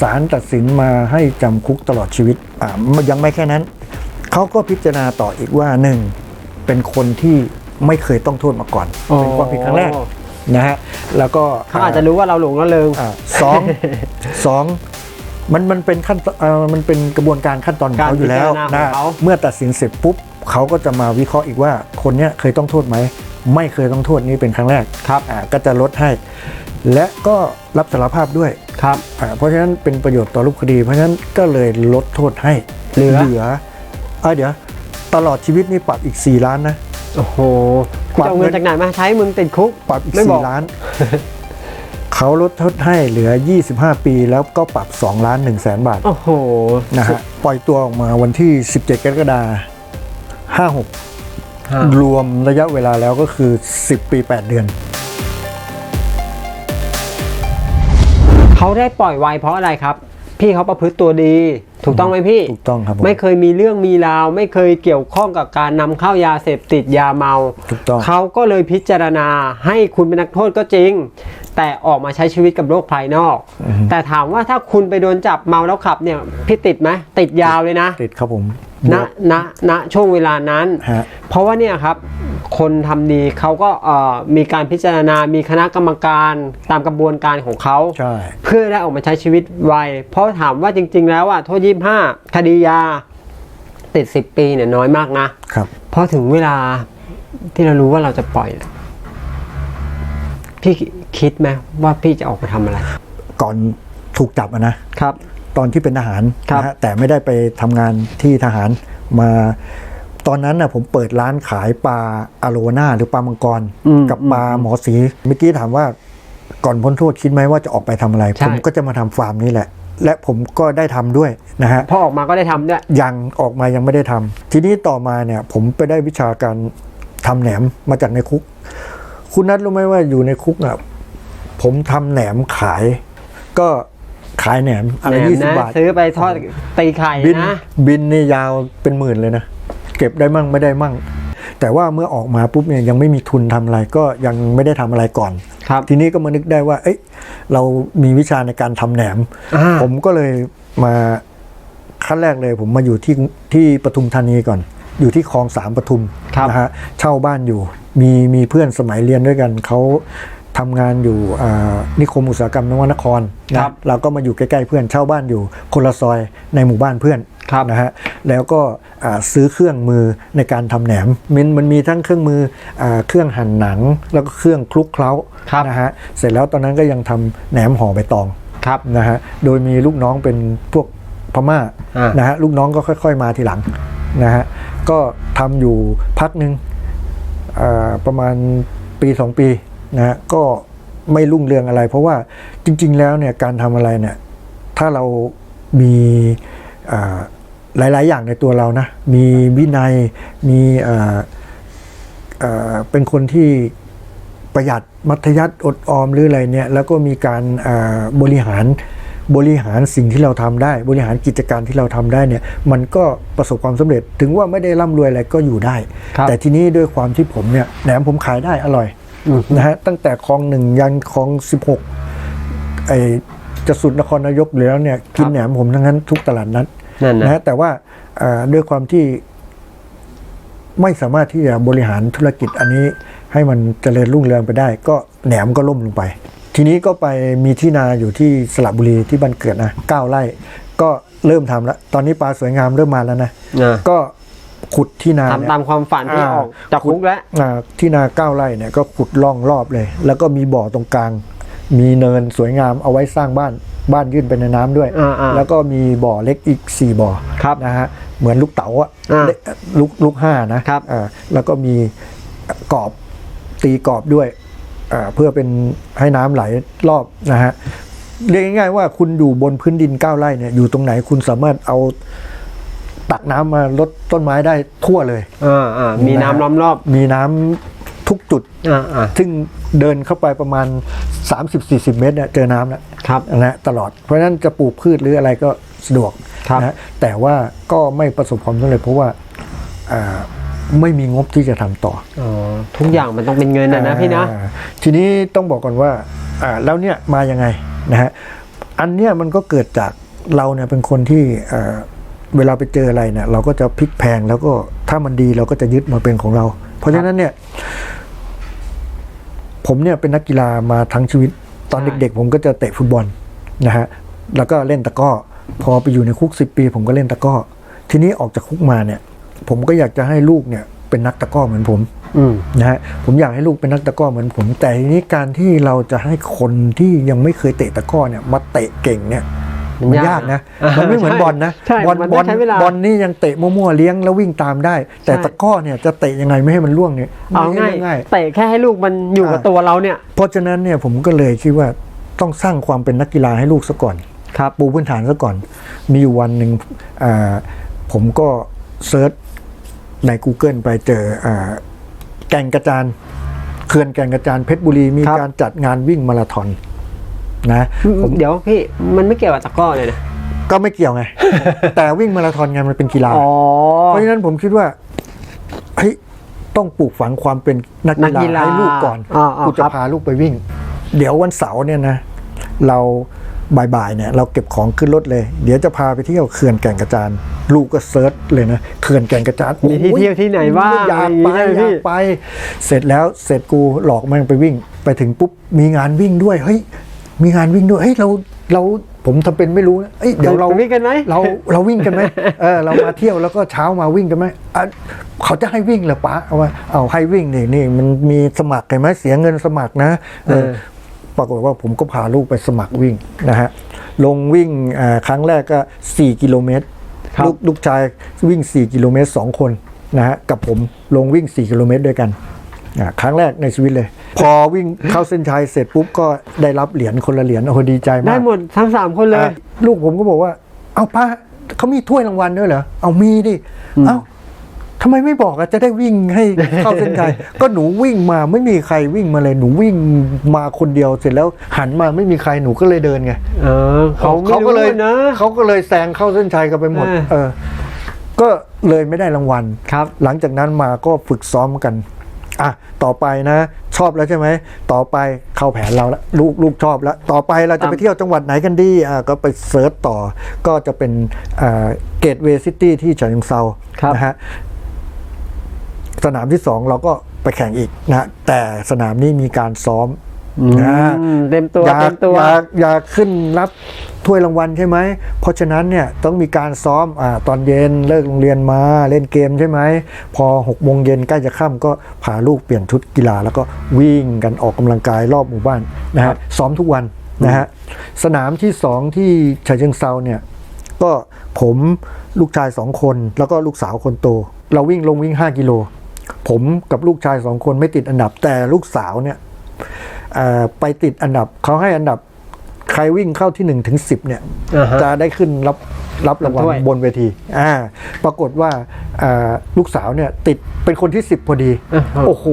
ศาลตัดสินมาให้จำคุกตลอดชีวิตอ่ายังไม่แค่นั้น เขาก็พิจารณาต่ออีกว่าหนึ่งเป็นคนที่ไม่เคยต้องโทษมาก่อนอ๋อเป็นความผิดครั้งแรกนะฮะแล้วก็เขาอาจจะรู้ว่าเราหลงละเริงอ่าสองสองมันมันเป็นขั้นตอนเอ่อมันเป็นกระบวนการขั้นตอนของเขาอยู่แล้วการพิจารณาของนะเขาเมื่อตัดสินเสร็จปุ๊บเขาก็จะมาวิเคราะห์อีกว่าคนเนี้ยเคยต้องโทษไหมไม่เคยต้องโทษนี่เป็นครั้งแรกครับอ่าก็จะลดให้ และก็รับสารภาพด้วย ครับอ่าเพราะฉะนั้นเป็นประโยชน์ต่อรูปคดี เพราะฉะนั้นก็เลยลดโทษให้เหลือเหลือเอยเดี๋ยวตลอดชีวิตนี่ปรับอีก 4 ล้านนะโอ้โหคุณจะเอาเงินจากไหนมาใช้มึงติดคุกปรับอีกไม่บอก4ล้าน เขาลดโทษให้เหลือ 25 ปีแล้วก็ปรับ 2 ล้าน1แสนบาท โอ้โหนะฮะปล่อยตัวออกมาวันที่ 17 กรกฎาคม56 รวมระยะเวลาแล้วก็คือ 10 ปี 8 เดือน เขาได้ปล่อยไวเพราะอะไรครับ พี่เขาประพฤติตัวดี ถูกต้องไหมพี่ถูกต้องครับผมไม่เคยมีเรื่องมีราว ไม่เคยเกี่ยวข้องกับการนำเข้ายาเสพติดยาเมา ถูกต้อง เขาก็เลยพิจารณาให้คุณเป็นนักโทษก็จริง แต่ออกมาใช้ชีวิตกับโลกภายนอก แต่ถามว่าถ้าคุณไปโดนจับเมาแล้วขับเนี่ยพี่ติดไหมติดยาวเลยนะ ติดครับผม ณณณช่วงเวลานั้น ฮะ เพราะว่าเนี่ยครับ คนทำดีเขาก็เอ่อมีการพิจารณา มีคณะกรรมการตามกระบวนการของเขา ใช่ เพื่อได้ออกมาใช้ชีวิตไว เพราะถามว่าจริง ๆ แล้วอะโทษยี่ห้าคดียา ติดสิบปีเนี่ยน้อยมากนะ ครับพอถึงเวลาที่เรารู้ว่าเราจะปล่อยเนี่ยพี่คิดไหมว่าพี่จะออกมาทำอะไร ก่อนถูกจับอะนะ ครับ ตอนที่เป็นทหารครับนะฮะแต่ไม่ได้ไปทำงานที่ทหารมาตอนนั้นนะผมเปิดร้านขายปลาอะโลวาน่าหรือปลามังกรอืมกับปลาหมอสีเมื่อกี้ถามว่าก่อนพ้นโทษคิดไหมว่าจะออกไปทำอะไรใช่ผมก็จะมาทำฟาร์มนี่แหละ และผมก็ได้ทำด้วยนะฮะพอออกมาก็ได้ทำด้วยยังออกมายังไม่ได้ทำทีนี้ต่อมาเนี่ยผมไปได้วิชาการทำแหนมมาจากในคุก คุณนัทรู้ไหมว่าอยู่ในคุกอะผมทำแหนมขาย ก็ ขายแหนมอะไรแหนมยี่สิบนะบาท ซื้อไปทอดตีไข่บินนะบินนี่ยาวเป็นหมื่นเลยนะ เก็บได้มั่งไม่ได้มั่ง แต่ว่าเมื่อออกมาปุ๊บเนี่ยยังไม่มีทุนทำอะไรก็ยังไม่ได้ทำอะไรก่อนครับทีนี้ก็มานึกได้ว่า เอ้ยเรามีวิชาในการทำแหนมอ่าผมก็เลยมาขั้นแรกเลยผมมาอยู่ที่ที่ปทุมธานีก่อน อยู่ที่คลองสามปทุมครับนะฮะเช่าบ้านอยู่ มีมีเพื่อนสมัยเรียนด้วยกันเขา ทำงานอยู่อ่านิคมอุตสาหกรรมนวนครนะครับเราก็มาอยู่ใกล้ๆเพื่อนเช่าบ้านอยู่คนละซอยในหมู่บ้านเพื่อนครับนะฮะแล้วก็อ่าซื้อเครื่องมือในการทำแหนมมันมันมีทั้งเครื่องมืออาเครื่องหั่นหนัง แล้วก็เครื่องคลุกเคล้าครับนะฮะเสร็จแล้วตอนนั้นก็ยังทำแหนมห่อใบตองครับนะฮะโดยมีลูกน้องเป็นพวกพม่าอ่านนะฮะลูกน้องก็ค่อย ๆ มาทีหลังนะฮะก็ทำอยู่พักหนึ่งอ่าประมาณปีสองปี นะฮะก็ไม่รุ่งเรืองอะไร เพราะว่าจริง ๆ แล้วเนี่ยการทำอะไรเนี่ยถ้าเรามีอ่าหลาย ๆ อย่างในตัวเรานะ มีวินัย มีอ่าอ่าเป็นคนที่ประหยัดมัธยัติอดออมหรืออะไรเนี่ย แล้วก็มีการอ่าบริหารบริหารสิ่งที่เราทำได้ บริหารกิจการที่เราทำได้เนี่ย มันก็ประสบความสำเร็จถึงว่าไม่ได้ร่ำรวยอะไรก็อยู่ได้ครับแต่ทีนี้ด้วยความที่ผมเนี่ยแหนมผมขายได้อร่อยอืม นะฮะตั้งแต่คลองหนึ่งยันคลองสิบหกไอจะสุดนครนายกอยู่แล้วเนี่ยกินแหนมผมทั้งนั้นทุกตลาดนัดนั่นนะนะฮะแต่ว่าอ่าด้วยความที่ไม่สามารถที่จะบริหารธุรกิจอันนี้ให้มันเจริญรุ่งเรืองไปได้ ก็แหนมก็ล่มลงไป ทีนี้ก็ไปมีที่นาอยู่ที่สระบุรีที่บ้านเกิดนะเก้าไร่ ก็เริ่มทำแล้ว ตอนนี้ปลาสวยงามเริ่มมาแล้วนะนะก็ ขุดที่นาเนี่ยทำตามความฝันที่อ่าออกจากคุกแล้วอ่าที่นาเก้าไร่เนี่ยก็ขุดล่องรอบเลย แล้วก็มีบ่อตรงกลาง มีเนินสวยงามเอาไว้สร้างบ้านบ้านยื่นไปในน้ำด้วยอ่าๆแล้วก็มีบ่อเล็กอีกสี่บ่อครับนะฮะเหมือนลูกเต๋าอะอ่าเล็กลูกลูกห้านะครับอ่าแล้วก็มีกรอบตีกรอบด้วยอ่าเพื่อเป็นให้น้ำไหลรอบนะฮะเรียกง่ายๆว่าคุณอยู่บนพื้นดินเก้าไร่เนี่ยอยู่ตรงไหนคุณสามารถเอา ตักน้ำมาลดต้นไม้ได้ทั่วเลยอ่าอ่ามีน้ำล้อมรอบ มีน้ำทุกจุด อ่าอ่า ซึ่งเดินเข้าไปประมาณ 30-40 เมตรเนี่ยเจอน้ำแล้วครับนะฮะตลอด เพราะฉะนั้นจะปลูกพืชหรืออะไรก็สะดวกครับ นะฮะแต่ว่าก็ไม่ประสบความสำเร็จเพราะว่าอ่าไม่มีงบที่จะทำต่อ อ๋อทุกอย่างมันต้องเป็นเงินนะนะพี่นะ อ่าทีนี้ต้องบอกก่อนว่าอ่าแล้วเนี่ยมายังไงนะฮะอันเนี้ยมันก็เกิดจากเราเนี่ยเป็นคนที่เอ่อ เวลาไปเจออะไรเนี่ยเราก็จะพลิกแพลงแล้วก็ถ้ามันดีเราก็จะยึดมาเป็นของเรา เพราะฉะนั้นเนี่ยผมเนี่ยเป็นนักกีฬามาทั้งชีวิตตอนใช่เด็กๆ ผมก็จะเตะฟุตบอลนะฮะแล้วก็เล่นตะกร้อ พอไปอยู่ในคุกสิปี ผมก็เล่นตะกร้อ ทีนี้ออกจากคุกมาเนี่ย ผมก็อยากจะให้ลูกเนี่ยเป็นนักตะกร้อเหมือนผมอืมนะฮะผมอยากให้ลูกเป็นนักตะกร้อเหมือนผม แต่ทีนี้การที่เราจะให้คนที่ยังไม่เคยเตะตะกร้อเนี่ยมาเตะเก่งเนี่ย มันมันยากยากนะอ่ามันไม่เหมือนใช่บอลนะใช่บอลมันบต้ออลงใช้เวลาบอลนี่ยังเตะมั่วๆเลี้ยงแล้ววิ่งตามได้ แต่ใช่ตะกร้อเนี่ยจะเตะยังไงไม่ให้มันล่วงเนี่ยเอาไม่ง่ายใช่ง่ายเตะแค่ให้ลูกมันอยู่กับอ่าตัวเราเนี่ย เพราะฉะนั้นเนี่ยผมก็เลยคิดว่าต้องสร้างความเป็นนักกีฬาให้ลูกซะก่อนครับปูพื้นฐานซะก่อน มีอยู่วันหนึ่งอ่าผมก็เซิร์ชใน Google ไปเจออาแก่งกระจานเขื่อนแก่งกระจานเพชรบุรีมีครับการจัดงานวิ่งมาราธอน นะผมเดี๋ยวพี่มันไม่เกี่ยวกับตะกร้อเลยนะ ก็ไม่เกี่ยวไง แต่วิ่งมาราธอนไงมันเป็นกีฬาอ๋อเพราะฉะนั้นผมคิดว่าเฮ้ยต้องปลูกฝังความเป็นนักนักกีกีฬาฬาให้ลูกก่อนอ่าๆกูจะครับพาลูกไปวิ่ง เดี๋ยววันเสาร์เนี่ยนะ เราบ่ายๆเนี่ยเราเก็บของขึ้นรถเลย เดี๋ยวจะพาไปเที่ยวเขื่อนแก่งกระจาน ลูกก็เซิร์ชเลยนะเขื่อนแก่งกระจานมีที่โอ้เที่ยวที่ไหนบ้างอยากไปอะไรอย่างงี้ใช่ไหมอพี่ยากไป เสร็จแล้วเสร็จกูหลอกแม่งไปวิ่ง ไปถึงปุ๊บมีงานวิ่งด้วยเฮ้ย มีงานวิ่งด้วยเฮ้ยเราเราผมทำเป็นไม่รู้นะเอ้ยเดี๋ยวเราไปวิ่งกันไหมเราเราวิ่งกันไหมเออเรามาเที่ยวแล้วก็เช้ามาวิ่งกันไหมอะเขาจะให้วิ่งเหรอป๊าเอาว่าเอาให้วิ่งนี่นี่มันมีสมัครเห็นไหมเสียเงินสมัครนะเออเออปรากฏว่าผมก็พาลูกไปสมัครวิ่งนะฮะลงวิ่งอ่าครั้งแรกก็ 4 กิโลเมตรครับลูกลูกชายวิ่ง 4 กิโลเมตร 2 คนนะฮะกับผมลงวิ่ง 4 กิโลเมตรด้วยกันอ่า ครั้งแรกในชีวิตเลย พอวิ่งเข้าเส้นชัยเสร็จปุ๊บก็ได้รับเหรียญคนละเหรียญโอ้โหดีใจมาก ได้หมดทั้งสามคนเลยอะลูกผมก็บอกว่า เอาป้าเขามีถ้วยรางวัลด้วยเหรอ เอามีดิ เอ้าทำไมไม่บอกอะจะได้วิ่งให้เข้าเส้นชัย ก็หนูวิ่งมาไม่มีใครวิ่งมาเลยหนูวิ่งมาคนเดียวเสร็จแล้วหันมาไม่มีใครหนูก็เลยเดินไงเออเขาไม่ก็รู้เลยนะเขาก็เลยแซงเข้าเส้นชัยกันไปหมดเออเออ ก็เลยไม่ได้รางวัลครับ หลังจากนั้นมาก็ฝึกซ้อมกัน อะต่อไปนะ ชอบแล้วใช่ไหมต่อไปเข้าแผนเราแล้วลูกลูกชอบแล้ว ต่อไปเราจะไปเที่ยวจังหวัดไหนกันดีอะก็ไปเซิร์ชต่อ ก็จะเป็นเกตเวย์ซิตี้ที่ฉะเชิงเซาครับนะฮะสนามที่สองเราก็ไปแข่งอีกนะแต่สนามนี้มีการซ้อม นะอืมเต็มตัวอยาเต็กมตัวอยากอยากขึ้นรับถ้วยรางวัลใช่ไหม เพราะฉะนั้นเนี่ยต้องมีการซ้อมอาตอนเย็นเลิกโรงเรียนมาเล่นเกมใช่ไหม พอ6กโมงเย็นใกล้จะค่ำก็พาลูกเปลี่ยนชุดกีฬา แล้วก็วิ่งกันออกกำลังกายรอบหมู่บ้านนะครัฮะบซ้อมทุกวันนะฮะสนามที่สองที่ฉะเชิงเซาเนี่ยก็ผมลูกชายสองคน แล้วก็ลูกสาวคนโต เราวิ่งลงวิ่ง 5 กิโล ผมกับลูกชายสองคนไม่ติดอันดับแต่ลูกสาวเนี่ยเอ่อ ไปติดอันดับเขาให้อันดับใครวิ่งเข้าที่1นถึงสิเนี่ยอ่าฮะจะได้ขึ้นรับรับรางวัลถ้วยบนเวที อ่า ปรากฏว่าอ่าลูกสาวเนี่ยติดเป็นคนที่ 10 พอดีอ่าฮะโอ้โห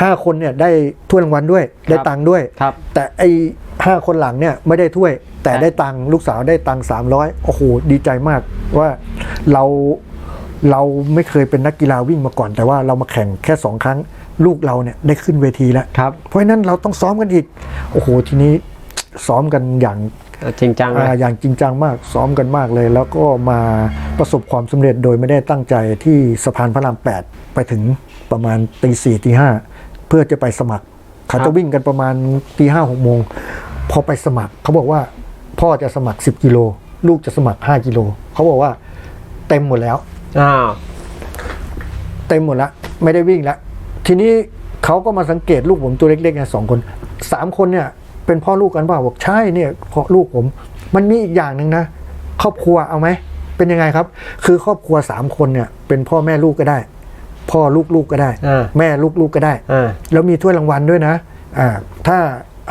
ห้าคนเนี่ยได้ถ้วยรางวัลด้วย ได้ตังค์ด้วยครับแต่ไอ้ห้าคนหลังเนี่ยไม่ได้ถ้วย แต่ครับได้ตังค์ลูกสาวได้ตังค์สามร้อยโอ้โห ดีใจมากว่าเราเราไม่เคยเป็นนักกีฬาวิ่งมาก่อน แต่ว่าเรามาแข่งแค่สองครั้ง ลูกเราเนี่ยได้ขึ้นเวทีแล้วครับ เพราะฉะนั้นเราต้องซ้อมกันอีก โอ้โห ทีนี้ซ้อมกันอย่างเออจริงจังเลอ่ายอย่างจริงจังมากซ้อมกันมากเลย แล้วก็มาประสบความสำเร็จโดยไม่ได้ตั้งใจที่สะพานพระราม 8 ไปถึงประมาณตีสี่ตีห้าเพื่อจะไปสมัครเขาครัจะบวิ่งกันประมาณตีห้าหกโมงพอไปสมัครเขาบอกว่าพ่อจะสมัคร 10กิโลลูกจะสมัคร 5กิโลเขาบอกว่าเต็มหมดแล้วอ้าวเต็มหมดแล้วไม่ได้วิ่งแล้ว ทีนี้เขาก็มาสังเกตลูกผมตัวเล็กๆไงสองคนสามคนเนี่ย เป็นพ่อลูกกันเปล่าบอกใช่เนี่ยพ่อลูกผม มันมีอีกอย่างหนึ่งนะครอบครัวเอาไหมเป็นยังไงครับ คือครอบครัวสามคนเนี่ย เป็นพ่อแม่ลูกก็ได้ พ่อลูกลูกก็ได้อ่าแม่ลูกลูกก็ได้อ่าแล้วมีถ้วยรางวัลด้วยนะอ่าถ้า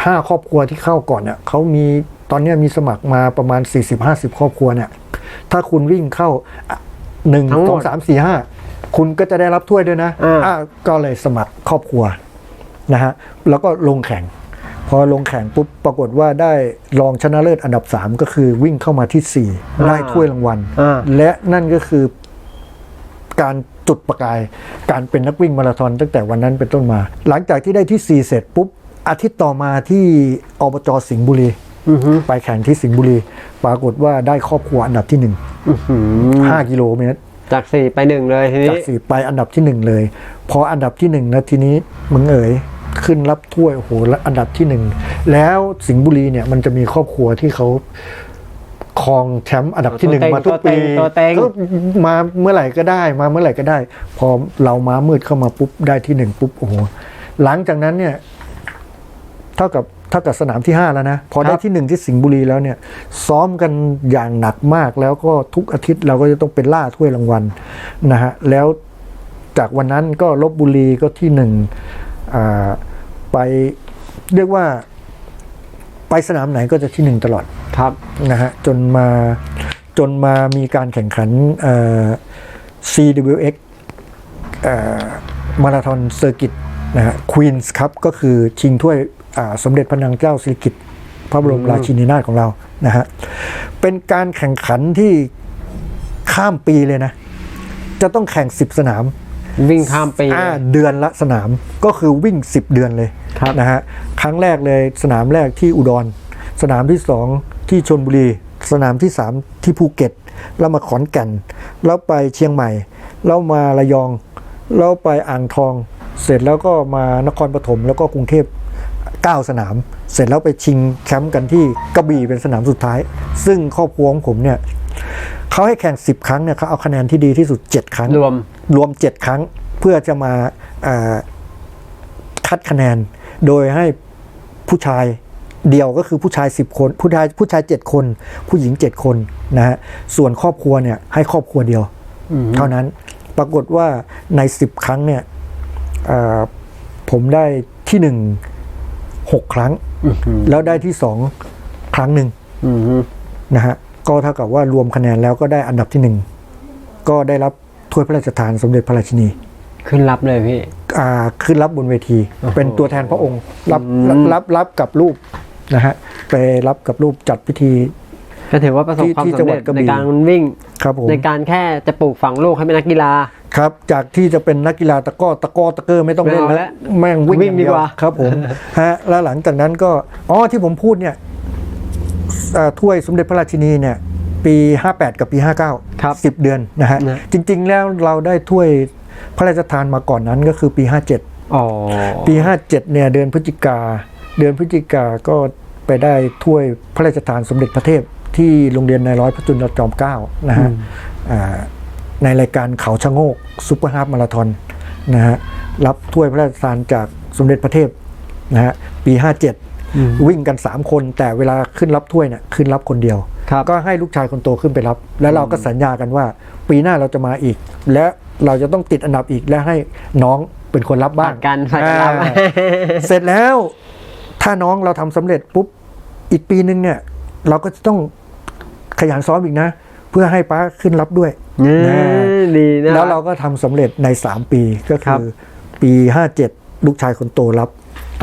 ห้าครอบครัวที่เข้าก่อนเนี่ยเขามีตอนเนี้ยมีสมัครมาประมาณ 40-50 ครอบครัวเนี่ย ถ้าคุณวิ่งเข้าอะหนึ่งทั้งหมดสองสามสี่ห้า คุณก็จะได้รับถ้วยด้วยนะอ่าอ่าก็เลยสมัครครอบครัวนะฮะแล้วก็ลงแข่ง พอลงแข่งปุ๊บปรากฏว่าได้รองชนะเลิศอันดับ 3 ก็คือวิ่งเข้ามาที่ 4 ได้ถ้วยรางวัลอ่าและนั่นก็คือการจุดประกาย การเป็นนักวิ่งมาราธอนตั้งแต่วันนั้นเป็นต้นมา หลังจากที่ได้ที่ 4 เสร็จปุ๊บ อาทิตย์ต่อมาที่อบจสิงห์บุรีอือฮึไปแข่งที่สิงห์บุรี ปรากฏว่าได้ครอบครัวอันดับที่หนึ่งอื้อหือห้ากิโลเมตร จากสี่ไปหนึ่งเลยทีจากนี้สี่ไปอันดับที่หนึ่งเลย พออันดับที่หนึ่งนะทีนี้มึงเอ๋ยขึ้นรับถ้วยโอ้โหแล้วอันดับที่หนึ่งแล้วสิงห์บุรีเนี่ยมันจะมีครอบครัวที่เขาครองแชมป์อันดับที่หนึ่งมาทุกปีตัวเต็งก็มาเมื่อไหร่ก็ได้มาเมื่อไหร่ก็ได้ พอเรามามืดเข้ามาปุ๊บได้ที่หนึ่งปุ๊บโอ้โหหลังจากนั้นเนี่ย เท่ากับ เท่ากับสนามที่ห้าแล้วนะ พอได้ที่หนึ่งที่สิงห์บุรีแล้วเนี่ย ซ้อมกันอย่างหนักมากแล้วก็ทุกอาทิตย์เราก็จะต้องเป็นล่าถ้วยรางวัลนะฮะแล้วจากวันนั้นก็ลบบุรีก็ที่หนึ่งอ่าไปเรียกว่าไปสนามไหนก็จะที่หนึ่งตลอดครับนะฮะจนมาจนมามีการแข่งขันเอ่อ CWX มาราธอนเซอร์กิตนะฮะควีนส์ครับก็คือชิงถ้วยอ่า สมเด็จพระนางเจ้าสิริกิติ์พระบรมราชินีนาถของเรานะฮะเป็นการแข่งขันที่ข้ามปีเลยนะ จะต้องแข่ง10สนาม วิ่งข้ามปีอ่าเดือนละสนามก็คือวิ่ง10เดือนเลยครับนะฮะครั้งแรกเลยสนามแรกที่อุดร สนามที่สองที่ชนบุรี สนามที่สามที่ภูเก็ต แล้วมาขอนแก่น แล้วไปเชียงใหม่ แล้วมาระยอง แล้วไปอ่างทอง เสร็จแล้วก็มานครปฐมแล้วก็กรุงเทพ 9 สนาม เสร็จแล้วไปชิงแชมป์กันที่กระบี่เป็นสนามสุดท้าย ซึ่งครอบครัวของผมเนี่ยเขาให้แข่ง 10 ครั้งเนี่ยเขาเอาคะแนนที่ดีที่สุด 7 ครั้ง รวมรวม 7 ครั้งเพื่อจะมาอ่าคัดคะแนน โดยให้ผู้ชายเดียวก็คือผู้ชาย 10 คน ผู้ชายผู้ชาย 7 คน ผู้หญิง 7 คนนะฮะส่วนครอบครัวเนี่ยให้ครอบครัวเดียวอืมเท่านั้นปรากฏว่าใน 10 ครั้งเนี่ยอ่าผมได้ที่ 1 6ครั้งอื้อหือแล้วได้ที่2ครั้งหนึ่งอือหือนะฮะก็เท่ากับว่ารวมคะแนนแล้วก็ได้อันดับที่หนึ่งก็ได้รับถ้วยพระราชทานสมเด็จพระราชินี ขึ้นรับเลยพี่อ่าขึ้นรับบนเวทีโอ้โหเป็นตัวแทนพระองค์รับอืมรับรับรับกับรูปนะฮะไปรับกับรูปจัดพิธีก็ถือว่าประสบที่ความที่จัสำงหวัเร็ดจกระบี่ในการวิ่งครับผมในการแค่จะปลูกฝังลูกให้เป็นนักกีฬา ครับ จากที่จะเป็นนักกีฬาตะกร้อตะกร้อตะเกอร์ไม่ต้องเล่นไม่เอาแล้แล้ววแม่งวิ่งวิ่งดีกว่าอย่เครับผมฮะแล้วหลังจากนั้นก็อ๋อที่ผมพูดเนี่ยอ่าถ้วยสมเด็จพระราชินีเนี่ยปี 58 กับปี 59ครับ10 เดือนนะฮะนะจริง ๆ แล้วเราได้ถ้วยพระราชทานมาก่อนนั้นก็คือปี 57อ๋อปี 57เนี่ยเดือนพฤศจิกาเดือนพฤศจิกาก็ไปได้ถ้วยพระราชทานสมเด็จพระเทพที่โรงเรียนนายร้อยพระจุลจอมเกล้านะฮะอ่า ในรายการเขาชะโงกซุปเปอร์ฮาล์ฟมาราธอนนะฮะรับถ้วยพระราชทานจากสมเด็จพระเทพนะฮะปี 57 วิ่งกัน 3 คนแต่เวลาขึ้นรับถ้วยเนี่ยขึ้นรับคนเดียวครับก็ให้ลูกชายคนโตขึ้นไปรับ แล้วเราก็สัญญากันว่า ปีหน้าเราจะมาอีก และเราจะต้องติดอันดับอีกและให้น้องเป็นคนรับบ้างผัดกันผัดกันรับอ่าเสร็จแล้วถ้าน้องเราทำสำเร็จปุ๊บอีกปีนึงเนี่ย เราก็จะต้องขยันซ้อมอีกนะ เพื่อให้ป้าขึ้นรับด้วยเนี่ยนะดีนะแล้วเราก็ทำสำเร็จใน 3 ปีก็ครัคืบอปี 57 ลูกชายคนโตรับ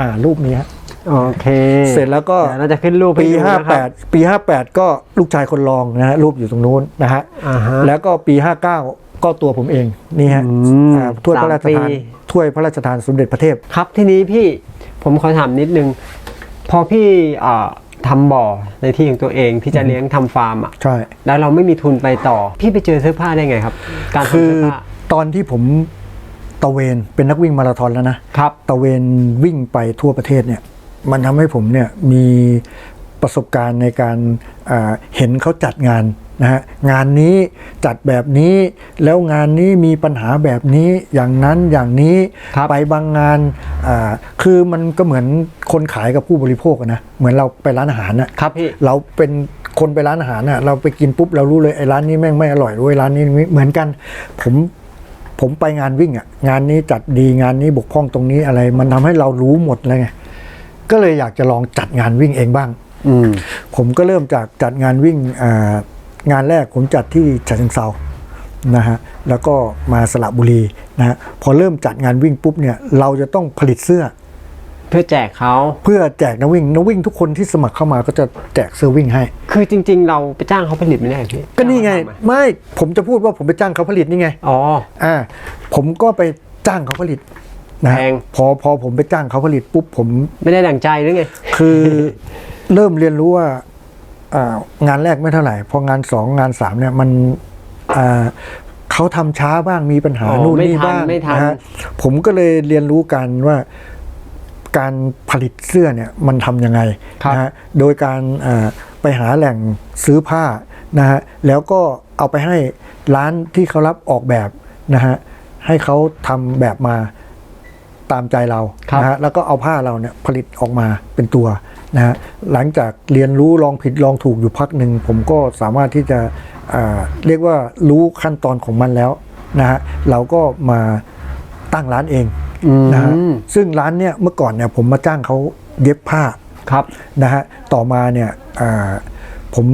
อ่ารูปนี้ฮะโอเค เสร็จแล้วก็เดี๋ยวเราจะขึ้นรูปปีให้ดูนะครับ58 ปี 58 ก็ลูกชายคนรองนะฮะรูปอยู่ตรงนู้นนะฮะอ่าฮะแล้วก็ปี 59ก็ตัวผมเองนี่ฮะอืมอ่าถ้วยพระราชทานสามปีถ้วยพระราชทานสมเด็จพระเทพครับทีนี้พี่ผมขอถามนิดนึง พอพี่เอ่อ ทำบ่อในที่ของตัวเองที่จะเลี้ยงทำฟาร์มอะใช่แล้วเราไม่มีทุนไปต่อ พี่ไปเจอเสื้อผ้าได้ไงครับ การทำคือเสื้อผ้าตอนที่ผมตะเวนเป็นนักวิ่งมาราธอนแล้วนะครับตะเวนวิ่งไปทั่วประเทศเนี่ย มันทำให้ผมเนี่ยมี ประสบการณ์ในการอ่าเห็นเขาจัดงานนะฮะงานนี้จัดแบบนี้แล้วงานนี้มีปัญหาแบบนี้อย่างนั้นอย่างนี้ครับไปบางงานอ่าคือมันก็เหมือนคนขายกับผู้บริโภคอะนะเหมือนเราไปร้านอาหารน่ะครับพี่เราเป็นคนไปร้านอาหารน่ะเราไปกินปุ๊บเรารู้เลยไอ้ร้านนี้แม่งไม่อร่อยด้วยร้านนี้ไม่เหมือนกันผมผมไปงานวิ่งอะงานนี้จัดดีงานนี้บกพร่องตรงนี้อะไร มันทำให้เรารู้หมดเลยไงก็เลยอยากจะลองจัดงานวิ่งเองบ้างอืม ผมก็เริ่มจากจัดงานวิ่งอ่างานแรกผมจัดที่ฉะเชิงเซานะฮะแล้วก็มาสระบุรีนะฮะพอเริ่มจัดงานวิ่งปุ๊บเนี่ยเราจะต้องผลิตเสื้อ เพื่อแจกเขาเพื่อแจกนักวิ่งนักวิ่งทุกคนที่สมัครเข้ามาก็จะแจกเสื้อวิ่งให้ คือจริง ๆ เราไปจ้างเขาผลิตไม่ได้พี่ก็นี่ไงจ้าเขาทำหมไม่ผมจะพูดว่าผมไปจ้างเขาผลิตนี่ไงอ๋ออ่าผมก็ไปจ้างเขาผลิตนะฮะแพงพอพอผมไปจ้างเขาผลิตปุ๊บผมไม่ได้ดั่งใจหรือไงคือ เริ่มเรียนรู้ว่าอ่างานแรกไม่เท่าไหร่พองานสองงานสามเนี่ยมันอ่าเขาทำช้าบ้างมีปัญหาอ๋อนู่นไม่นี่ทันบ้างไม่ทันนะฮะผมก็เลยเรียนรู้กันว่าการผลิตเสื้อเนี่ยมันทำยังไงครับนะฮะโดยการอ่าไปหาแหล่งซื้อผ้านะฮะแล้วก็เอาไปให้ร้านที่เขารับออกแบบนะฮะให้เขาทำแบบมาตามใจเราครับนะฮะแล้วก็เอาผ้าเราเนี่ยผลิตออกมาเป็นตัว นะฮะหลังจากเรียนรู้ลองผิดลองถูกอยู่พักหนึ่ง ผมก็สามารถที่จะอ่าเรียกว่ารู้ขั้นตอนของมันแล้วนะฮะเราก็มาตั้งร้านเองอืมนะฮะซึ่งร้านเนี่ยเมื่อก่อนเนี่ยผมมาจ้างเขาเย็บผ้าครับนะฮะต่อมาเนี่ยอ่าผม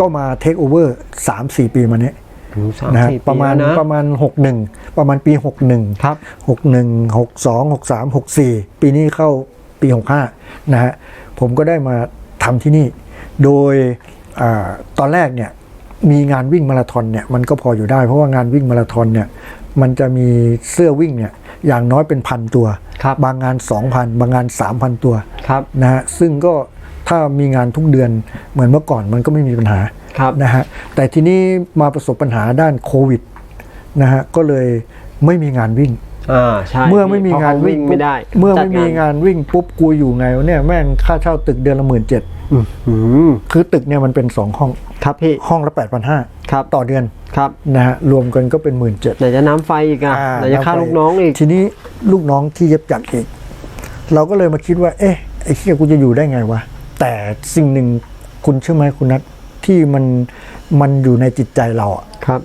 ก็มาเทคโอเวอร์สามสี่ปีมาเนี้ยสามนะฮะสี่ปีประมาณแล้วนะประมาณหกหนึ่งประมาณปีหกหนึ่งครับหกหนึ่งหกสองหกสามหกสี่ปีนี้เข้า ปีหกห้านะฮะผมก็ได้มาทำที่นี่ โดยอาตอนแรกเนี่ยมีงานวิ่งมาราธอนเนี่ยมันก็พออยู่ได้ เพราะว่างานวิ่งมาราธอนเนี่ยมันจะมีเสื้อวิ่งเนี่ยอย่างน้อยเป็นพันตัวครับบางงาน 2,000 บางงาน 3,000 ตัวครับนะฮะซึ่งก็ถ้ามีงานทุกเดือนเหมือนเมื่อก่อนมันก็ไม่มีปัญหาครับนะฮะแต่ทีนี้มาประสบปัญหาด้านโควิดนะฮะก็เลยไม่มีงานวิ่ง อ่าใช่เมื่อไม่มีงานเพระเขวิ่งไม่ได้ เมื่อจัไม่ดมีงานวิ่งปุ๊บกูอยู่ไงวะเนี่ยแม่งค่าเช่าตึกเดือนละหมื่นเจ็ดอืมอืมคือตึกเนี่ยมันเป็นสองห้องครับพี่ห้องละแปดพันห้าครับต่อเดือนครับนะฮะรวมกันก็เป็นหมื่นเจ็ดไหนจะน้ำไฟอีกอะไหนจะค่าลูกน้องอีกทีนี้ลูกน้องที่เย็บจักรอีก เราก็เลยมาคิดว่า เอ๊ะไอ้เชี่ยกูจะอยู่ได้ไงวะแต่สิ่งหนึ่งคุณเชื่อไหมคุณนัทที่มันมันอยู่ในจิตใจเราอะครับ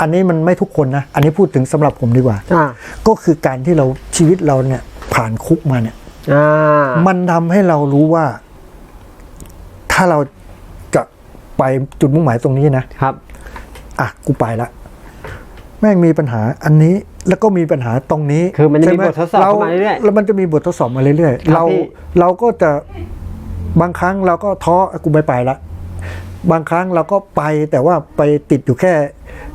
อันนี้มันไม่ทุกคนนะ อันนี้พูดถึงสำหรับผมดีกว่าอ่า ก็คือการที่เราชีวิตเราเนี่ยผ่านคุกมาเนี่ยอ่ามันทำให้เรารู้ว่า ถ้าเราจะไปจุดมุ่งหมายตรงนี้นะครับ อะกูไปละแม่งมีปัญหาอันนี้แล้วก็มีปัญหาตรงนี้ คือมันจะมีใช่ไหบททดสอบเข้ามาเรื่อยๆแล้วมันจะมีบททดสอบมาเรื่อยครับๆเราพี่เราก็จะบางครั้งเราก็ท้ออะกูไม่ไปละบางครั้งเราก็ไปแต่ว่าไปติดอยู่แค่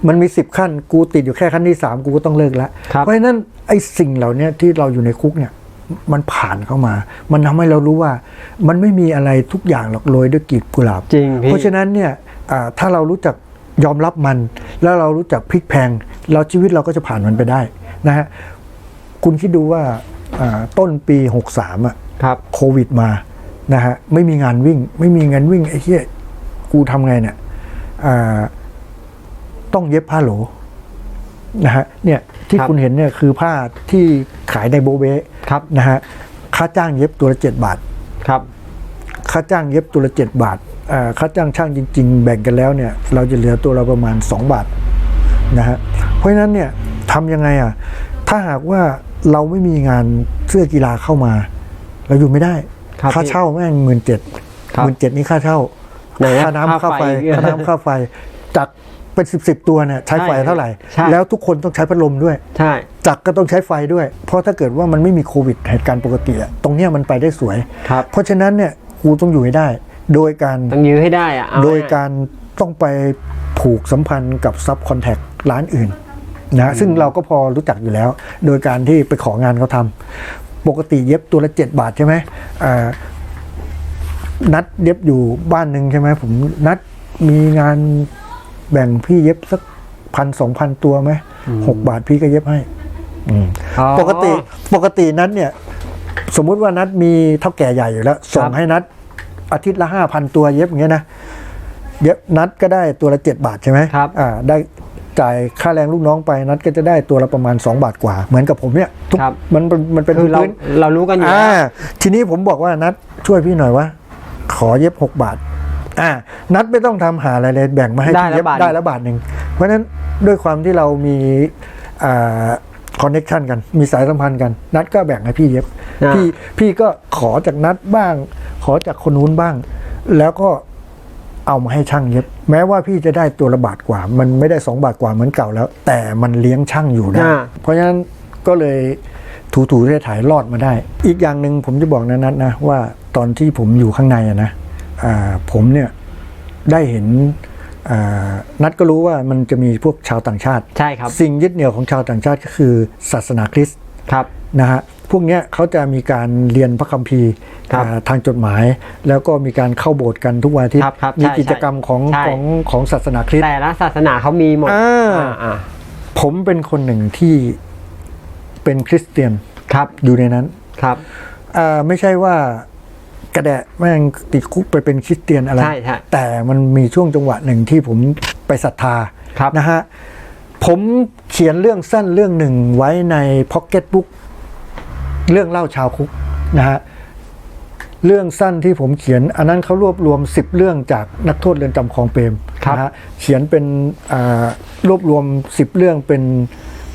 มันมีสิบขั้นกูติดอยู่แค่ขั้นที่สามกูก็ต้องเลิกละครับเพราะฉะนั้นไอ้สิ่งเหล่านี้ที่เราอยู่ในคุกเนี่ยมันผ่านเข้ามา มันทำให้เรารู้ว่า มันไม่มีอะไรทุกอย่างหรอกโรยด้วยกลีบกุหลาบจริงพี่เพราะฉะนั้นเนี่ยอ่าถ้าเรารู้จักยอมรับมัน แล้วเรารู้จักพลิกแพลงเราชีวิตเราก็จะผ่านมันไปได้นะฮะคุณคิดดูว่าอ่าต้นปี 63อะครับโควิดมานะฮะไม่มีงานวิ่ง ไม่มีงานวิ่งไอ้เหี้ยกูทำไงเนี่ยอ่า ต้องเย็บผ้าโหลนะฮะเนี่ยที่ครับคุณเห็นเนี่ยคือผ้าที่ขายในโบเบครับนะฮะค่าจ้างเย็บตัวละเจ็ดบาทครับค่าจ้างเย็บตัวละเจ็ดบาทอ่าค่าจ้างช่างจริง ๆ แบ่งกันแล้วเนี่ยเราจะเหลือตัวเราประมาณ 2 บาทนะฮะเพราะฉะนั้นเนี่ยทำยังไงอะถ้าหากว่าเราไม่มีงานเสื้อกีฬาเข้ามา เราอยู่ไม่ได้ครับค่าเช่าแม่งหมื่นเจ็ดครับหมื่นเจ็ดนี่ค่าเช่าไหนอะค่าน้ำค่าค่าไฟไฟค่าน้ำค่าไฟจาก เป็นสิบสิบตัวเนี่ยใช้ไฟใช่เท่าไหร่ใช่แล้วทุกคนต้องใช้พัดลมด้วย ใช่จักรก็ต้องใช้ไฟด้วย เพราะถ้าเกิดว่ามันไม่มีโควิดเหตุการณ์ปกติอะตรงเนี้ยมันไปได้สวย ครับ เพราะฉะนั้นเนี่ยกูต้องอยู่ให้ได้ โดยการต้องยื้อให้ได้อะเอโดยง่การต้องไปผูกสัมพันธ์กับซับคอนแทคร้านอื่นนะซึ่งเราก็พอรู้จักอยู่แล้ว โดยการที่ไปของานเขาทำปกติเย็บตัวละเจ็ดบาทใช่ไหมอ่านัดเย็บอยู่บ้านหนึ่งใช่ไหมผมนัดมีงาน แบ่งพี่เย็บสักพันสองพันตัวไหมหกบาทพี่ก็เย็บให้อืมอ๋อปกติปกตินัดเนี่ย สมมุติว่านัดมีเท่าแก่ใหญ่อยู่แล้ว ส่งให้นัดอาทิตย์ละห้าพันตัวเย็บอย่างเงี้ยนะเย็บนัดก็ได้ตัวละเจ็ดบาทใช่ไหมครับอ่าได้จ่ายค่าแรงลูกน้องไปนัดก็จะได้ตัวละประมาณ 2 บาทกว่า เหมือนกับผมเนี่ยทุกครับมันมันมันเป็นคือเราพื้นเรารู้กันอยู่อ่าแล้วทีนี้ผมบอกว่านัดช่วยพี่หน่อยวะขอเย็บ 6 บาท อ่านัดไม่ต้องทำหาอะไรเลยแบ่งมาให้ได้พี่ละเย็บบาท ได้ละบาทหนึ่งเพราะฉะนั้นด้วยความที่เรามีอ่าคอนเน็ชันกัน มีสายสัมพันธ์กัน นัดก็แบ่งให้พี่เย็บอ่าพี่พี่ก็ขอจากนัดบ้าง ขอจากคนนู้นบ้าง แล้วก็เอามาให้ช่างเย็บ แม้ว่าพี่จะได้ตัวละบาทกว่า มันไม่ได้สองบาทกว่าเหมือนเก่าแล้ว แต่มันเลี้ยงช่างอยู่ได้อ่าเพราะฉะนั้นก็เลยถูถูๆถ่ายๆรอดมาได้ อีกอย่างหนึ่งผมจะบอกนะนัดนะว่าตอนที่ผมอยู่ข้างในอะนะอ่า ผมเนี่ยได้เห็นอ่านัดก็รู้ว่ามันจะมีพวกชาวต่างชาติ ใช่ครับ สิ่งยึดเหนี่ยวของชาวต่างชาติก็คือศาสนาคริสต์ครับนะฮะพวกเนี้ยเขาจะมีการเรียนพระคัมภีร์ครับอ่าทางจดหมาย แล้วก็มีการเข้าโบสถ์กันทุกวันอาทิตครัย์บครับมีใช่กิจกรรมของใช่ของของศาสนาคริสต์แต่ละศาสนาเขามีหมดอ่าอ่าอ่าผมเป็นคนหนึ่งที่เป็นคริสเตียนครับอยู่ในนั้นครับอ่าไม่ใช่ว่า กระแดะแม่งติดคุกไปเป็นคริสเตียนอะไร ใช่ใช่แต่มันมีช่วงจังหวะหนึ่งที่ผมไปศรัทธาครับ นะฮะ ผมเขียนเรื่องสั้นเรื่องหนึ่งไว้ในพ็อกเก็ตบุ๊กเรื่องเล่าชาวคุกนะฮะ เรื่องสั้นที่ผมเขียน อันนั้นเขารวบรวม 10 เรื่องจากนักโทษเรือนจำคลองเปรมครับ นะฮะเขียนเป็นอ่ารวบรวม 10 เรื่องเป็น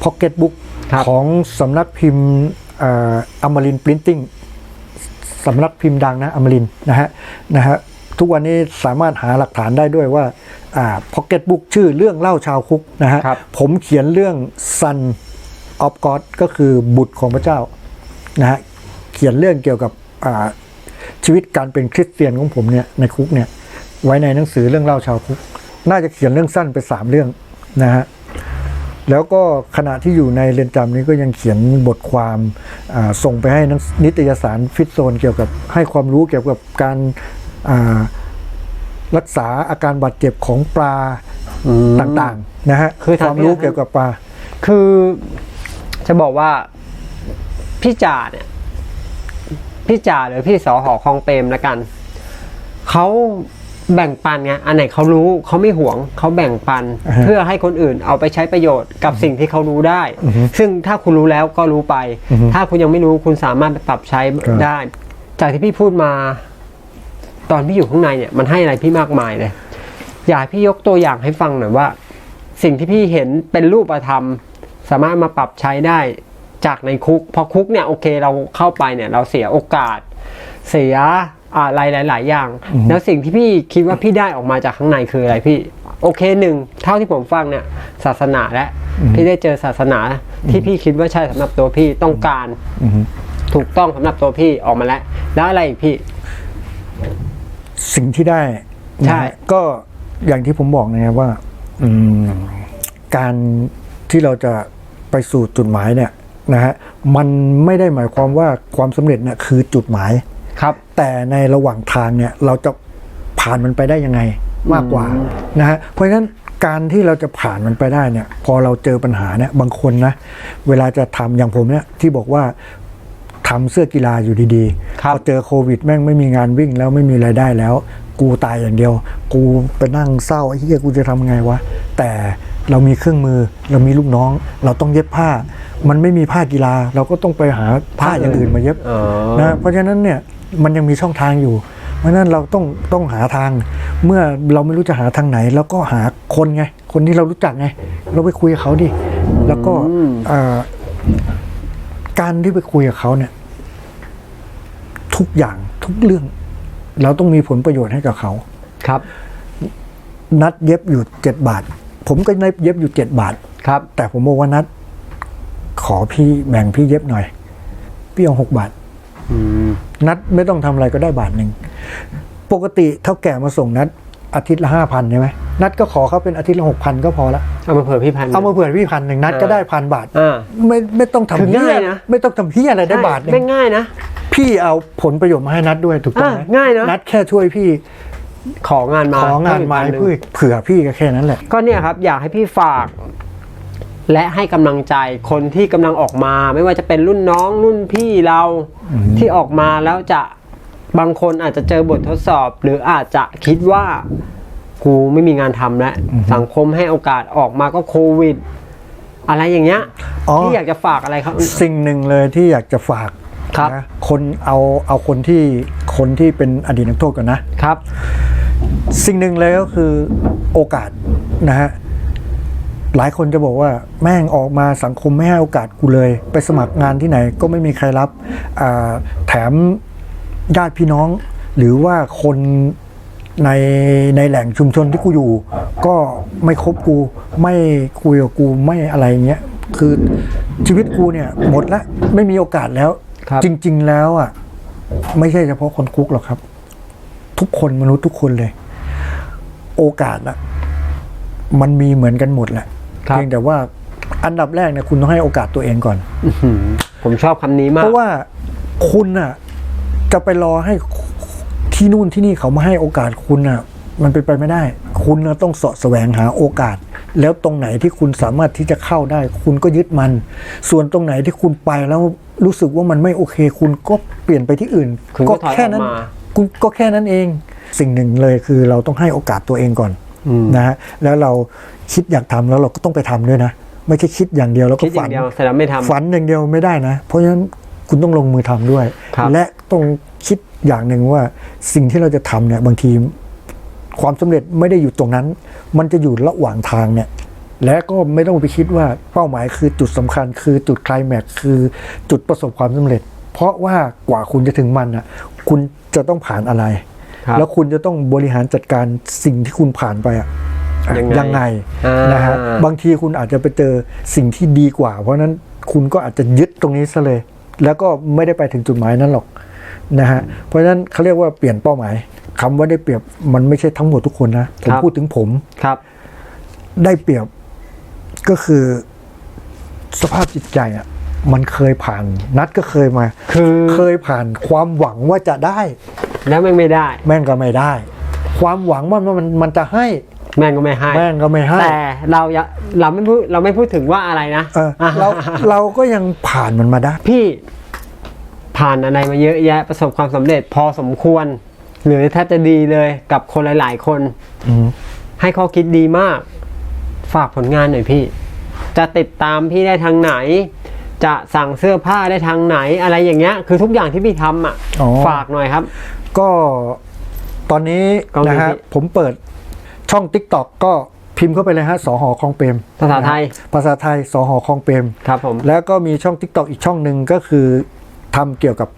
พ็อกเก็ตบุ๊กครับ ของสำนักพิมพ์อมรินปรินติ้ง สำนักพิมพ์ดังนะอมรินนะฮะนะฮะทุกวันนี้สามารถหาหลักฐานได้ด้วยว่าพ็อกเก็ตบุ๊กชื่อเรื่องเล่าชาวคุกนะฮะครับผมเขียนเรื่อง Son of God ก็คือบุตรของพระเจ้านะฮะเขียนเรื่องเกี่ยวกับอ่าชีวิตการเป็นคริสเตียนของผมเนี่ยในคุกเนี่ยไว้ในหนังสือเรื่องเล่าชาวคุก น่าจะเขียนเรื่องสั้นไปสามเรื่องนะฮะ แล้วก็ขณะที่อยู่ในเรือนจำนี้ก็ยังเขียนบทความอ่าส่งไปให้หนังนิตยสารฟิตโซนเกี่ยวกับให้ความรู้เกี่ยวกับการอ่ารักษาอาการบาดเจ็บของปลาต่างๆนะฮะคือคทำวามรู้ให้เกี่ยวกับปลา คือจะบอกว่าพี่จ่าเนี่ยพี่จ่าหรือพี่สอหอคลองเปรมละกันเขา แบ่งปันไงอันไหนเขารู้เขาไม่หวงเขาแบ่งปันอ่าฮะเพื่อให้คนอื่นเอาไปใช้ประโยชน์กับสิ่งที่เขารู้ได้อือฮึซึ่งถ้าคุณรู้แล้วก็รู้ไปอือฮึถ้าคุณยังไม่รู้คุณสามารถไปปรับใช้ครับได้ จากที่พี่พูดมา ตอนพี่อยู่ข้างในเนี่ยมันให้อะไรพี่มากมายเลย อยากให้พี่ยกตัวอย่างให้ฟังหน่อยว่า สิ่งที่พี่เห็นเป็นรูปธรรม สามารถมาปรับใช้ได้จากในคุกเพราะคุกเนี่ยโอเคเราเข้าไปเนี่ย เราเสียโอกาส เสีย อะไรหลาย ๆ อย่างอือฮึแล้วสิ่งที่พี่คิดว่าพี่ได้ออกมาจากข้างในคืออะไรพี่ โอเคหนึ่งเท่าที่ผมฟังเนี่ยศาสนาและพี่ได้เจอศาสนาที่พี่คิดว่าใช่สำหรับตัวพี่ต้องการอือฮึถูกต้องสำหรับตัวพี่ออกมาแล้วแล้วอะไรอีกพี่ สิ่งที่ได้นะฮะใช่ก็อย่างที่ผมบอกนะครับว่าอืมการที่เราจะไปสู่จุดหมายเนี่ยนะฮะมันไม่ได้หมายความว่าความสำเร็จเนี่ยคือจุดหมาย ครับ แต่ในระหว่างทางเนี่ยเราจะผ่านมันไปได้ยังไงมากกว่านะฮะเพราะฉะนั้นการที่เราจะผ่านมันไปได้เนี่ยพอเราเจอปัญหาเนี่ยบางคนนะเวลาจะทำอย่างผมเนี่ยที่บอกว่าทำเสื้อกีฬาอยู่ดีครับพอเจอโควิดแม่งไม่มีงานวิ่งแล้วไม่มีรายได้แล้ว กูตายอย่างเดียว กูไปนั่งเศร้าไอ้เหี้ยกูจะทำไงวะแต่เรามีเครื่องมือเรามีลูกน้อง เราต้องเย็บผ้า มันไม่มีผ้ากีฬา เราก็ต้องไปหาผ้าอย่างอื่นมาเย็บอ๋อนะเพราะฉะนั้นเนี่ย มันยังมีช่องทางอยู่ เพราะฉะนั้นเราต้องต้องหาทาง เมื่อเราไม่รู้จะหาทางไหน แล้วก็หาคนไง คนที่เรารู้จักไง เราไปคุยกับเขาดิ แล้วก็อืมเอ่อการที่ไปคุยกับเขาเนี่ย ทุกอย่างทุกเรื่อง เราต้องมีผลประโยชน์ให้กับเขาครับ นัดเย็บอยู่เจ็ดบาท ผมก็นัดเย็บอยู่เจ็ดบาทครับ แต่ผมบอกว่านัดขอพี่แบ่งพี่เย็บหน่อย พี่เอาหกบาทอืม นัดไม่ต้องทำอะไรก็ได้บาทหนึ่ง ปกติเท่าแก่มาส่งนัดอาทิตย์ละห้าพันใช่ไหมนัดก็ขอเขาเป็นอาทิตย์ละหกพันก็พอละเอามาเผื่อพี่พันธุ์เอามาเผื่อพี่พันหนึ่งนัดก็ได้พันบาทอ่าไม่ไม่ต้องคือทำเฮีง่ายยนะไม่ต้องทำเฮียอะไรได้บาทหนึ่ไม่งง่ายนะพี่เอาผลประโยชน์มาให้นัดด้วยถูกต้องไหมอะง่ายนะนัดแค่ช่วยพี่ของานมาของานมาให้เพิ่เพื่อเผื่อพี่ก็แค่นั้นแหละ ก็เนี่ยครับ อยากให้พี่ฝาก และให้กำลังใจคนที่กำลังออกมา ไม่ว่าจะเป็นรุ่นน้องรุ่นพี่เราที่ออกมาแล้วจะบางคนอาจจะเจอบททดสอบ หรืออาจจะคิดว่ากูไม่มีงานทำแล้วสังคมให้โอกาสออกมาก็โควิด อะไรอย่างเงี้ยอ๋อที่อยากจะฝากอะไรครับ สิ่งหนึ่งเลยที่อยากจะฝากครับนะคนเอาเอาคนที่คนที่เป็นอดีตนักโทษก่อนนะครับ สิ่งหนึ่งเลยก็คือโอกาสนะฮะ หลายคนจะบอกว่าแม่งออกมาสังคมไม่ให้โอกาสกูเลย ไปสมัครงานที่ไหนก็ไม่มีใครรับอ่าแถมญาติพี่น้อง หรือว่าคนในในแหล่งชุมชนที่กูอยู่ ก็ไม่คบกูไม่คุยกับกูไม่อะไรเงี้ยคือชีวิตกูเนี่ยหมดละไม่มีโอกาสแล้วครับจริง ๆ แล้วอะไม่ใช่เฉพาะคนคุกหรอกครับ ทุกคนมนุษย์ทุกคนเลย โอกาสอะมันมีเหมือนกันหมดแหละครับ เพียงแต่ว่าอันดับแรกเนี่ยคุณต้องให้โอกาสตัวเองก่อนอื้อหือผมชอบคำนี้มาก เพราะว่าคุณน่ะ จะไปรอให้ที่นู่นที่นี่เขามาให้โอกาสคุณน่ะ มันเป็นไปไม่ได้ คุณน่ะต้องเสาะแสวงหาโอกาส แล้วตรงไหนที่คุณสามารถที่จะเข้าได้ คุณก็ยึดมัน ส่วนตรงไหนที่คุณไปแล้วรู้สึกว่ามันไม่โอเค คุณก็เปลี่ยนไปที่อื่นคุณก็ถอยแค่นั้นออกมาคุณก็แค่นั้นเอง สิ่งหนึ่งเลยคือเราต้องให้โอกาสตัวเองก่อนอืม นะฮะแล้วเราคิดอยากทำแล้วเราก็ต้องไปทำด้วยนะ ไม่ใช่คิดอย่างเดียวแล้วก็คิดอฝัย่านงเดียวแต่เราไม่ทำฝันอย่างเดียวไม่ได้นะ เพราะฉะนั้นคุณต้องลงมือทำด้วยครับและต้องคิดอย่างหนึ่งว่าสิ่งที่เราจะทำเนี่ยบางทีความสำเร็จไม่ได้อยู่ตรงนั้น มันจะอยู่ระหว่างทางเนี่ย และก็ไม่ต้องไปคิดว่าเป้าหมายคือจุดสำคัญ คือจุดไคลแม็กซ์คือจุดประสบความสำเร็จ เพราะว่ากว่าคุณจะถึงมันอะ คุณจะต้องผ่านอะไรครับ แล้วคุณจะต้องบริหารจัดการสิ่งที่คุณผ่านไปอะอะยังไงยังไงอ่านนะฮะบางทีคุณอาจจะไปเจอสิ่งที่ดีกว่า เพราะฉะนั้นคุณก็อาจจะยึดตรงนี้ซะเลย แล้วก็ไม่ได้ไปถึงจุดหมายนั้นหรอกนะฮะเพราะฉะนั้นเขาเรียกว่าเปลี่ยนเป้าหมายคำว่าได้เปรียบมันไม่ใช่ทั้งหมดทุกคนนะผมครับพูดถึงผมครับ ได้เปรียบก็คือสภาพจิตใจอะมันเคยผ่าน นัดก็เคยมา คือเคยผ่านความหวังว่าจะได้ แล้วแม่งไม่ได้ แม่งก็ไม่ได้ ความหวังว่ามันมันมันจะให้ แม่งก็ไม่ให้ แม่งก็ไม่ให้ แต่เราอย่าเราไม่พูดเราไม่พูดถึงว่าอะไรนะเออเราเราก็ยังผ่านมันมาได้ พี่ผ่านอะไรมาเยอะแยะประสบความสำเร็จพอสมควร หรือแทบจะดีเลยกับคนหลาย ๆ คนอืมให้ข้อคิดดีมาก ฝากผลงานหน่อยพี่ จะติดตามพี่ได้ทางไหน จะสั่งเสื้อผ้าได้ทางไหนอะไรอย่างเงี้ย คือทุกอย่างที่พี่ทำอะอ๋อ ฝากหน่อยครับ ก็ตอนนี้ก็มีนะฮะที่ผมเปิดช่อง t ิ k t o k ก็พิมพ์เข้าไปเลยฮะสอหอคลองเปรมภาษาไทย นะฮะภาษาไทยสอหอคลองเปรม ครับผม แล้วก็มีช่อง t ิ k t o k อีกช่องหนึ่งก็คือทำเกี่ยวกับ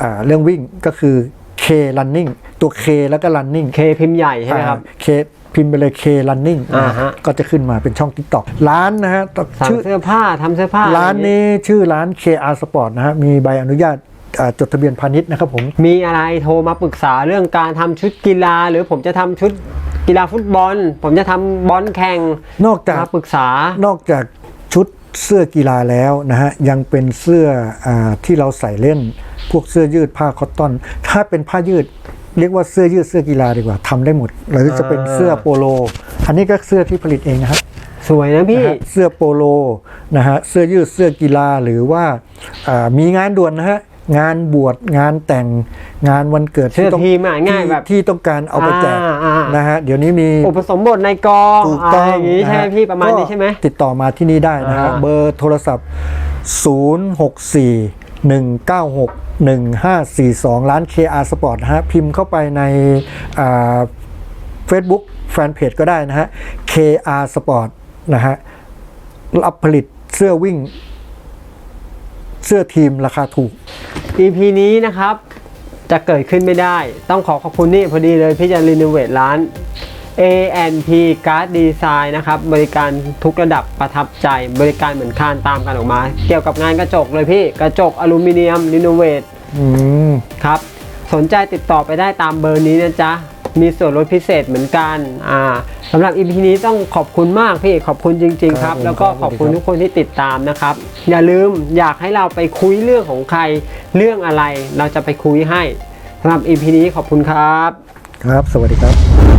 อ่าเรื่องวิ่งก็คือ K running ตัว K แล้วก็ running เคพิมพ์ใหญ่ใช่ไหมครับ อ่า K พิมพ์ไปเลย K running อ่าฮะ ก็จะขึ้นมาเป็นช่อง t ิ k t o k ร้านนะฮะสั่งชื่อเสื้อผ้าทำเสื้อผ้าร้านอะไรอย่งงี้นี้ชื่อร้าน KR Sport นะฮะ มีใบอนุญาตอ่าจดทะเบียนพาณิชย์นะครับผม มีอะไรโทรมาปรึกษาเรื่องการทำชุดกีฬา หรือผมจะทำชุดกีฬาฟุตบอล ผมจะทำบอลแข่งนอกจาก มาปรึกษา นอกจากชุดเสื้อกีฬาแล้วนะฮะ ยังเป็นเสื้ออาที่เราใส่เล่น พวกเสื้อยืดผ้าคอตตอน ถ้าเป็นผ้ายืด เรียกว่าเสื้อยืดเสื้อกีฬาดีกว่าทำได้หมด หรือจะเป็นเสื้อโปโล อันนี้ก็เสื้อที่ผลิตเองนะครับสวยนะพี่นะฮะเสื้อโปโลนะฮะเสื้อยืดเสื้อกีฬาหรือว่าอ่ามีงานด่วนนะฮะงานบวชงานแต่งงานวันเกิดเสื้อที่ต้องทีมอะง่ายที่แบบที่ต้องการเอาไปแจกอ่าอ่านะฮะเดี๋ยวนี้มีอุปสมบทในกองถูกอะไรต้องอย่างงี้ใช่ไหมนฮพี่ประมาณนี้ใช่ไหมก็ติดต่อมาที่นี่ได้นะฮะอ่าเบอร์โทรศัพท์ 064 196 1542 ร้าน KR Sport นะฮะ พิมพ์เข้าไปในเฟซบุ๊กแฟนเพจก็ได้นะฮะ KR Sport นะฮะ รับผลิตเสื้อวิ่ง เสื้อทีมราคาถูก EP นี้นะครับ จะเกิดขึ้นไม่ได้ ต้องขอขอบคุณนี่พอดีเลยพี่จะรีโนเวทร้าน A&P Card Design นะครับ บริการทุกระดับประทับใจ บริการเหมือนคานตามกันออกมา เกี่ยวกับงานกระจกเลยพี่ กระจกอลูมิเนียมรีโนเวทอืมครับ สนใจติดต่อไปได้ตามเบอร์นี้นะจ๊ะ มีส่วนลดพิเศษเหมือนกันอ่าสำหรับ EP นี้ต้องขอบคุณมากพี่ ขอบคุณจริง ๆ ครับครับผมแล้วก็ขอบคุณครับทุกคนที่ติดตามนะครับ อย่าลืมอยากให้เราไปคุยเรื่องของใคร เรื่องอะไร เราจะไปคุยให้สำหรับ EP นี้ขอบคุณครับ ครับ สวัสดีครับ